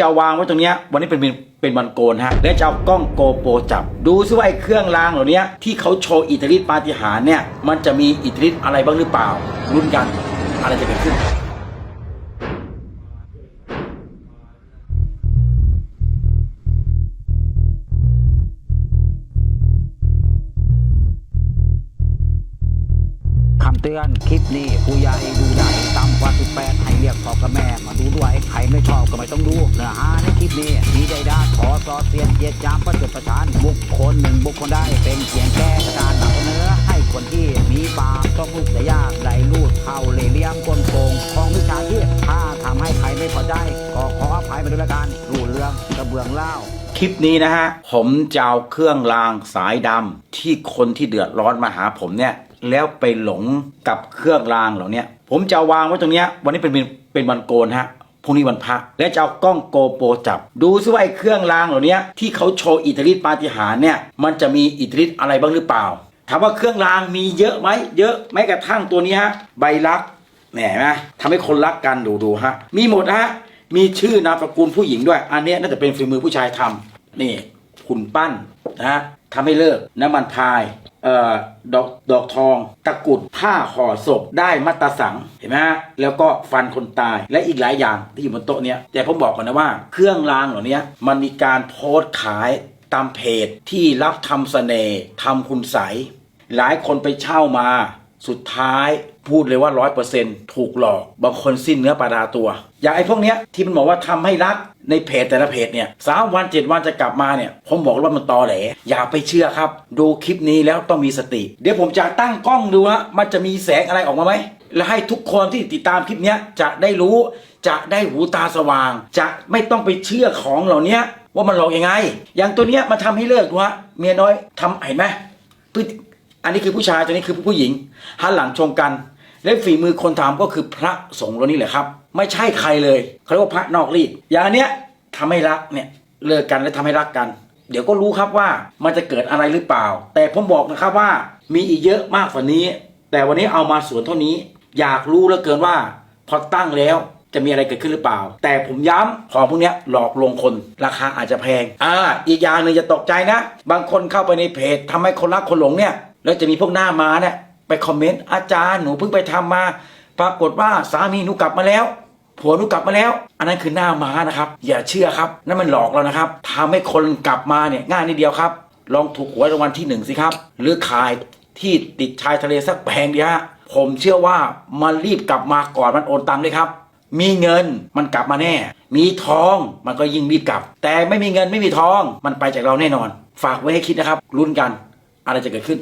จะวางไว้ตรงนี้วันนี้เป็นเป็นวันโกนฮะและจะเอากล้องโกโปรจับ ดูซิว่าไอ้เครื่องรางเหล่านี้ที่เขาโชว์อิทธิฤทธิปาฏิหาริย์เนี่ยมันจะมีอิทธิฤทธิ์อะไรบ้างหรือเปล่ารุ่นกันอะไรจะเกิดขึ้นคำเตือนคลิปนี้ผู้ใหญ่ดูใหญ่ต่ำกว่า18 เรียกพ่อกับแม่มาดูด้วยใครไม่ชอบก็ไม่ต้องดูเนื้อหาในคลิปนี้มีใดด้าขอสอเสียนเยียดจามประจดประชานบุคคลหนึ่งบุคคลได้เป็นเพียงแค่การนำเสนอให้คนที่มีปากต้องลูกจะยากไหลลูดเข้าเลี่ยมกลโกงของวิชาชีพถ้าทำให้ใครไม่พอใจก็ขออภัยมาด้วยละกันรูเรื่องกระเบื้องเล่าคลิปนี้นะฮะผมจะเอาเครื่องรางสายดำที่คนที่เดือดร้อนมาหาผมเนี่ย แล้วไปหลงกับเครื่องรางเหล่านี้ผมจะวางไว้ตรงนี้วันนี้เป็นเป็นวันโกนฮะพรุ่งนี้วันพระและจะเอากล้องโกโปรจับ ดูซิว่าไอ้เครื่องรางเหล่านี้ที่เขาโชว์อิทธิฤทธิปาฏิหาริย์เนี่ยมันจะมีอิทธิฤทธิ์อะไรบ้างหรือเปล่าถามว่าเครื่องรางมีเยอะไหมเยอะแม้กระทั่งตัวนี้ฮะใบลักษณ์เนี่ยเห็นไหมทำให้คนรักกันดูดูฮะมีหมดฮะมีชื่อนามสกุลผู้หญิงด้วย อันนี้น่าจะเป็นฝีมือผู้ชายทำนี่คุณปั้นนะฮะ ทำให้เลิก น้ำมันพายเอ่อดอกดอกทอง ตะกุดผ้าห่อศพได้มัตตสังเห็นไหมฮะแล้วก็ฟันคนตายและอีกหลายอย่างที่อยู่บนโต๊ะเนี้ยแต่ผมบอกก่อนนะว่า เครื่องรางเหล่านี้มันมีการโพสต์ขายตามเพจที่รับทำเสน่ห์ทำคุณใสหลายคนไปเช่ามา สุดท้าย พูดเลยว่าร้อยเปอร์เซ็นถูกหลอก บางคนสิ้นเนื้อประดาตัว อย่างไอ้พวกเนี้ยที่มันบอกว่าทำให้รักในเพจแต่ละเพจเนี่ยสามวันเจ็ดวันจะกลับมาเนี่ย ผมบอกว่ามันตอแหล อย่าไปเชื่อครับ ดูคลิปนี้แล้วต้องมีสติ เดี๋ยวผมจะตั้งกล้องดูฮะมันจะมีแสงอะไรออกมาไหมและให้ทุกคนที่ติดตามคลิปเนี้ยจะได้รู้ จะได้หูตาสว่าง จะไม่ต้องไปเชื่อของเหล่านี้ว่ามันหลอกยังไง อย่างตัวเนี้ยมาทำให้เลิกดูฮะเมียน้อยทำเห็นไหมอันนี้คือผู้ชายตัวนี้คือผู้หญิงหันหลังชงกัน และฝีมือคนทำก็คือพระสงฆ์เรานี่แหละครับ ไม่ใช่ใครเลยเขาเรียกว่าพระนอกรีดอย่างเนี้ยทำให้รักเนี่ยเลิกกันและทำให้รักกัน เดี๋ยวก็รู้ครับว่ามันจะเกิดอะไรหรือเปล่า แต่ผมบอกนะครับว่ามีอีกเยอะมากกว่านี้ แต่วันนี้เอามาส่วนเท่านี้ อยากรู้เหลือเกินว่าพอตั้งแล้วจะมีอะไรเกิดขึ้นหรือเปล่า แต่ผมย้ำของพวกเนี้ยหลอกลวงคนราคาอาจจะแพง อ่า อีกอย่างหนึ่งอย่าตกใจนะ บางคนเข้าไปในเพจทำให้คนรักคนหลงเนี่ย แล้วจะมีพวกหน้ามาเนี่ย ไปคอมเมนต์อาจารย์หนูเพิ่งไปทำมา ปรากฏว่าสามีหนูกลับมาแล้วผัวหนูกลับมาแล้ว อันนั้นคือหน้าม้านะครับ อย่าเชื่อครับนั่นมันหลอกเรานะครับทำให้คนกลับมาเนี่ยง่ายนิดเดียวครับ ลองถูกหวยรางวัลที่หนึ่งสิครับ หรือขายที่ติดชายทะเลสักแพงเดียวฮะผมเชื่อว่ามันรีบกลับมาก่อนมันโอนตังค์เลยครับ มีเงินมันกลับมาแน่ มีทองมันก็ยิ่งรีบกลับ แต่ไม่มีเงินไม่มีทองมันไปจากเราแน่นอน ฝากไว้ให้คิดนะครับลุ้นกัน อะไรจะเกิดขึ้น